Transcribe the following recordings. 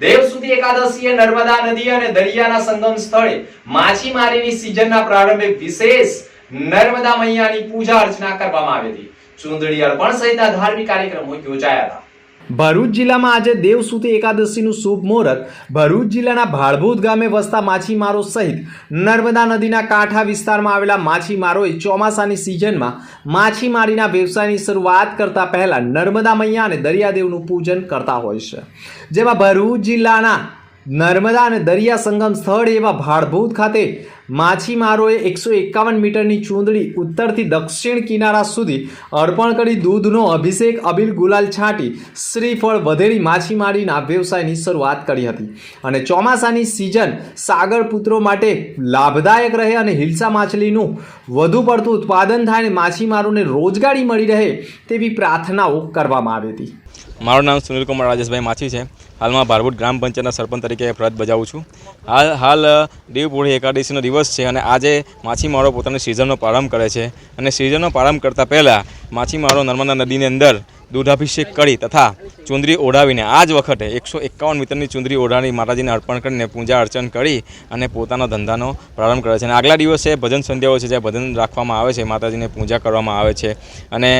દેવસુતી એકાદશીએ નર્મદા નદી અને દરિયાના સંગમ સ્થળે માછીમારીની સિઝનના પ્રારંભે વિશેષ નર્મદા મૈયાની પૂજા અર્ચના કરવામાં આવી હતી. ચૂંદડી અર્પણ સહિતના ધાર્મિક કાર્યક્રમો યોજાયા હતા. ભરૂચ જિલ્લામાં આજે દેવસુતી એકાદશીનું શુભ મુહૂર્ત. ભરૂચ જિલ્લાના ભાળભૂત ગામે વસતા માછીમારો સહિત નર્મદા નદીના કાંઠા વિસ્તારમાં આવેલા માછીમારોએ ચોમાસાની સિઝનમાં માછીમારીના વ્યવસાયની શરૂઆત કરતા પહેલા નર્મદા મૈયા અને દરિયાદેવનું પૂજન કરતા હોય છે. જેમાં ભરૂચ જિલ્લાના નર્મદા અને દરિયા સંગમ સ્થળ એવા ભાળભૂત ખાતે માછીમારોએ એકસો એકાવન મીટરની ચૂંદડી ઉત્તરથી દક્ષિણ કિનારા સુધી અર્પણ કરી દૂધનો અભિષેક અબીલ ગુલાલ છાંટી શ્રીફળ વધેરી માછીમારીના વ્યવસાયની શરૂઆત કરી હતી. અને ચોમાસાની સિઝન સાગર પુત્રો માટે લાભદાયક રહે અને હિલસા માછલીનું વધુ પડતું ઉત્પાદન થાય અને માછીમારોને રોજગારી મળી રહે તેવી પ્રાર્થનાઓ કરવામાં આવી હતી. મારું નામ સુનિલકુમાર રાજેશભાઈ માછી છે. હાલમાં ભારભૂત ગ્રામ પંચાયતના સરપંચ તરીકે ફરજ બજાવું છું. હાલ હાલ દેવપોળી એકાદશીનો દિવસ છે અને આજે માછીમારો પોતાની સિઝનનો પ્રારંભ કરે છે. અને સિઝનનો પ્રારંભ કરતાં પહેલાં માછીમારો નર્મદા નદીની અંદર દૂધાભિષેક કરી તથા ચુંદરી ઓઢાવીને આ જ વખતે એકસો એકાવન મીટરની ચુંદરી ઓઢાવી માતાજીને અર્પણ કરીને પૂજા અર્ચન કરી અને પોતાનો ધંધાનો પ્રારંભ કરે છે. અને આગલા દિવસે ભજન સંધ્યાઓ છે જ્યાં ભજન રાખવામાં આવે છે, માતાજીને પૂજા કરવામાં આવે છે અને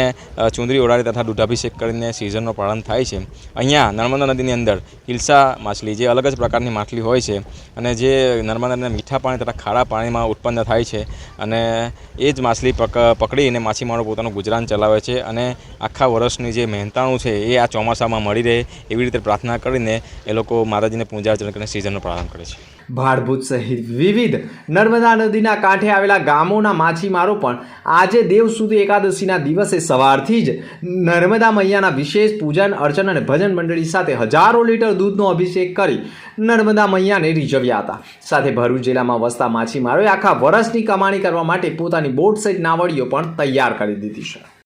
ચુંદરી ઓઢાડી તથા દૂધાભિષેક કરીને સિઝનનો પ્રારંભ થાય છે. અહીંયા નર્મદા નદીની અંદર હિલસા માછલી જે અલગ જ પ્રકારની માછલી હોય છે અને જે નર્મદા નદીના મીઠા પાણી તથા ખારા પાણીમાં ઉત્પન્ન થાય છે અને એ જ માછલી પક, પકડીને માછીમારો પોતાનું ગુજરાન ચલાવે છે અને આખા વર્ષની જે મહેનતાણું છે એ આ ચોમાસામાં મળી રહે એવી રીતે પ્રાર્થના કરીને એ લોકો માતાજીને પૂજા અર્ચન કરીને સિઝનનો પ્રારંભ કરે છે. ભાડભૂત સહિત વિવિધ નર્મદા નદીના કાંઠે આવેલા ગામોના માછીમારો પણ આજે દેવ સુધી એકાદશીના દિવસે સવારથી જ નર્મદા મૈયાના વિશેષ પૂજન, અર્ચન અને ભજન મંડળી સાથે હજારો લીટર દૂધનો અભિષેક કરી નર્મદા મૈયાને રીઝવ્યા હતા. સાથે ભરૂચ જિલ્લામાં વસતા માછીમારોએ આખા વર્ષની કમાણી કરવા માટે પોતાની બોટ સહિત નાવડીઓ પણ તૈયાર કરી દીધી છે.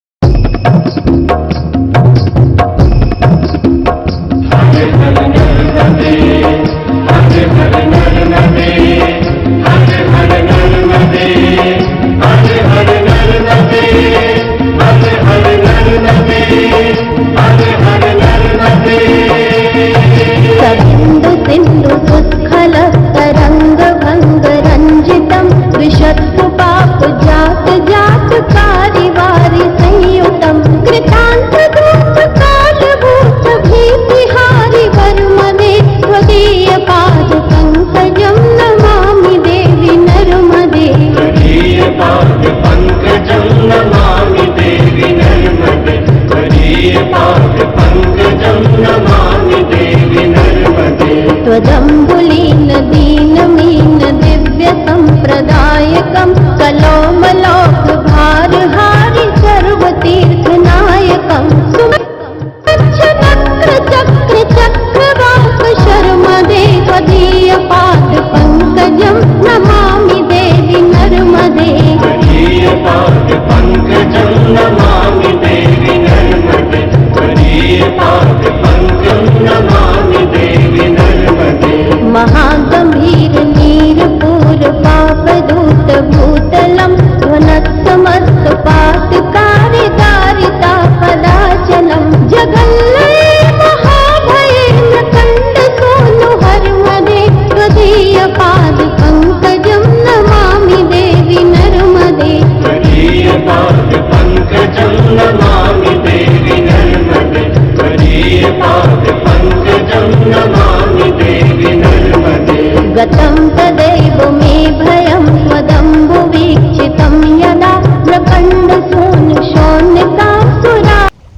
కమల తరంగ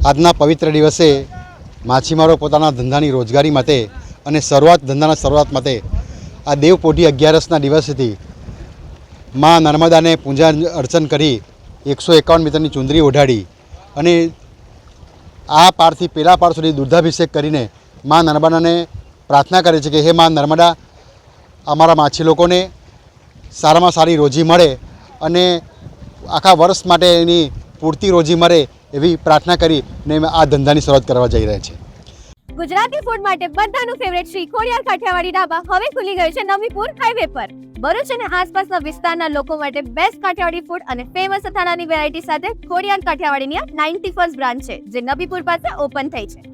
આજના પવિત્ર દિવસે માછીમારો પોતાના ધંધાની રોજગારી માટે અને શરૂઆત ધંધાના શરૂઆત માટે આ દેવપોઢી અગિયારસના દિવસથી મા નર્મદાને પૂજા અર્ચન કરી એકસો એકાવન મીટરની ચુંદરી ઓઢાડી અને આ પારથી પેલા પાર સુધી દૂધાભિષેક કરીને મા નર્મદાને પ્રાર્થના કરે છે કે હે મા નર્મદા, અમારા માછી લોકોને સારામાં સારી રોજી મળે અને આખા વર્ષ માટે એની પૂરતી રોજી મળે એવી પ્રાર્થના કરી ને આ ધંધાની શરૂઆત કરવા જઈ રહ્યા છે ગુજરાતી ફૂડ માટે બધાનું ફેવરેટ શ્રી ખોડિયાર કાઠિયાવાડી ઢાબા હવે ખુલી ગયું છે નવીપુર હાઈવે પર. ભરૂચ અને આસપાસના વિસ્તારના લોકો માટે બેસ્ટ કાઠિયાવાડી ફૂડ અને ફેમસ અથાણાની વેરાયટી સાથે ખોડિયાર કાઠિયાવાડીની આ નાઇન્ટી ફર્સ્ટ બ્રાન્ચ છે, જે નબીપુર પાસે ઓપન થઈ છે.